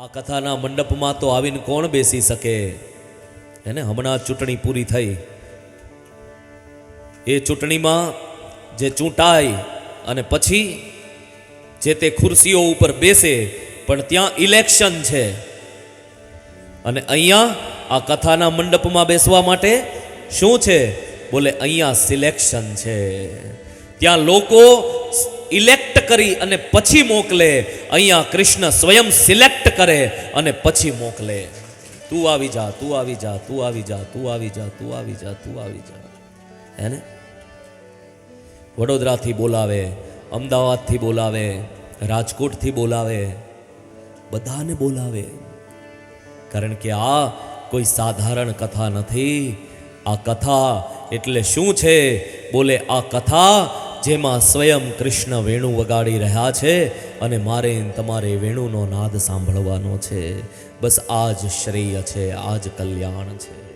આ કથાના મંડપમાં તો આવીને કોણ બેસી શકે? એને હમણાં ચૂંટણી પૂરી થઈ. એ ચૂંટણીમાં જે ચૂંટાય અને પછી જે તે ખુરશીઓ ઉપર બેસે, પણ ત્યાં ઇલેક્શન છે. અને અહીંયા આ કથાના મંડપમાં બેસવા માટે શું છે? બોલે, અહીંયા સિલેક્શન છે. ત્યાં લોકો ઇલેક્ટ કરી અને પછી મોકલે. અહીંયા કૃષ્ણ સ્વયં સિલેક્ટ કરે અને પછી મોકલે. તું આવી જા, તું આવી જા, તું આવી જા, તું આવી જા, તું આવી જા, તું આવી જા. હે ને? વડોદરાથી બોલાવે, અમદાવાદથી બોલાવે, રાજકોટથી બોલાવે, બધાને બોલાવે. કારણ કે આ કોઈ સાધારણ કથા નથી. આ કથા એટલે શું છે? બોલે, આ કથા જેમાં સ્વયં કૃષ્ણ વેણુ વગાડી રહ્યા છે અને મારે તમારે વેણુનો નાદ સાંભળવાનો છે. બસ આ જ શ્રેય છે, આ જ કલ્યાણ છે.